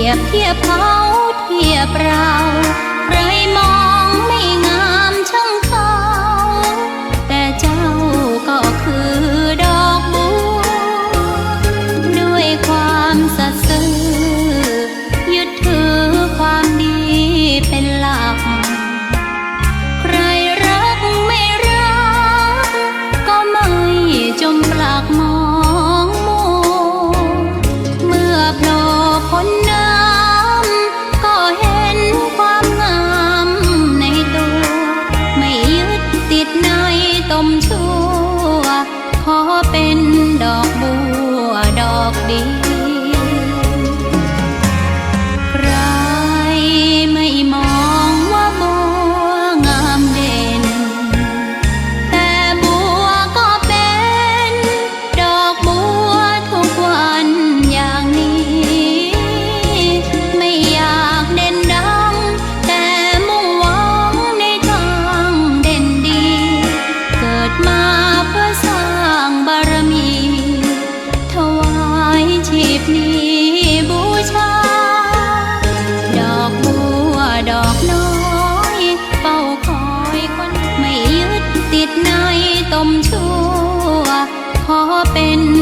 ียบเทียบเขาเทียบเราใครมองไม่งามช่างเขา แต่เจ้าก็คือดอกบัว ด้วยความสัตย์ซื่อยึดถือความดีเป็นหลัก ใครรักไม่รัก ก็ไม่จมปลักมองมัวเมื่อโผล่พ้น ไม่ยึดติดในตมชั่ว ขอเป็น อยคนไม่ยึดติดในตมชั่วขอเป็น